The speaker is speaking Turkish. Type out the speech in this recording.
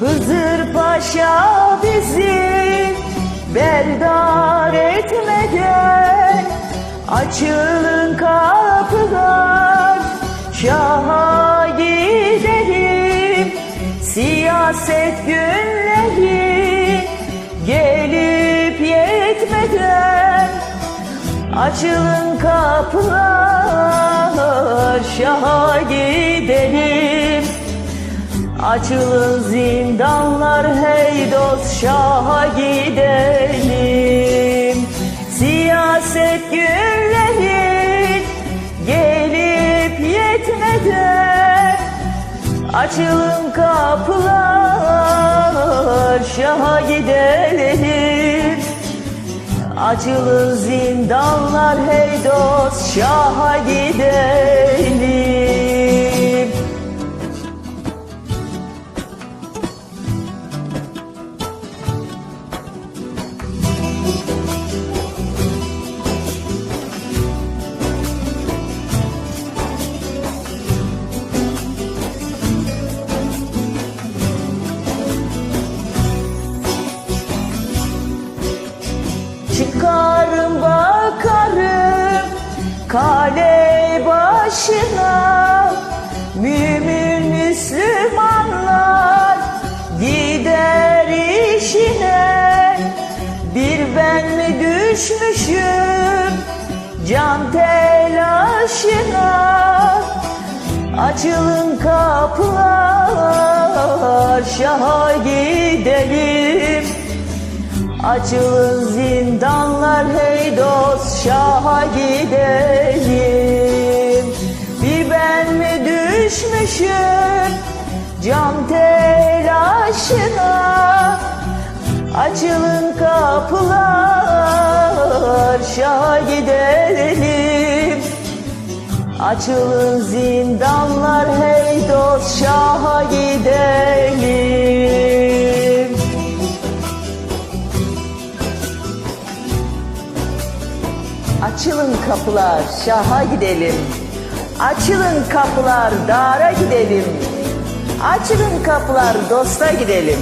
Hızır Paşa bizi berdar etmeden Açılın kapılar Şaha gidelim Siyaset günleri Gelip yetmeden. Açılın kapılar Şaha gidelim Açılın zindanlar hey dost şaha gidelim. Siyaset günleri gelip yetmeden Açılın kapılar şaha gidelim. Açılın zindanlar hey dost şaha gidelim Çıkarım bakarım kale başına. Mümin Müslümanlar gider işine. Bir ben mi düşmüşüm can telaşına? Açılın kapılar şaha gidelim Açılın zindanlar hey dost şaha gidelim. Bir ben mi düşmüşüm can telaşına? Açılın kapılar şaha gidelim. Açılın zindanlar hey dost şaha gidelim Açılın kapılar şaha gidelim. Açılın kapılar dara gidelim. Açılın kapılar dosta gidelim.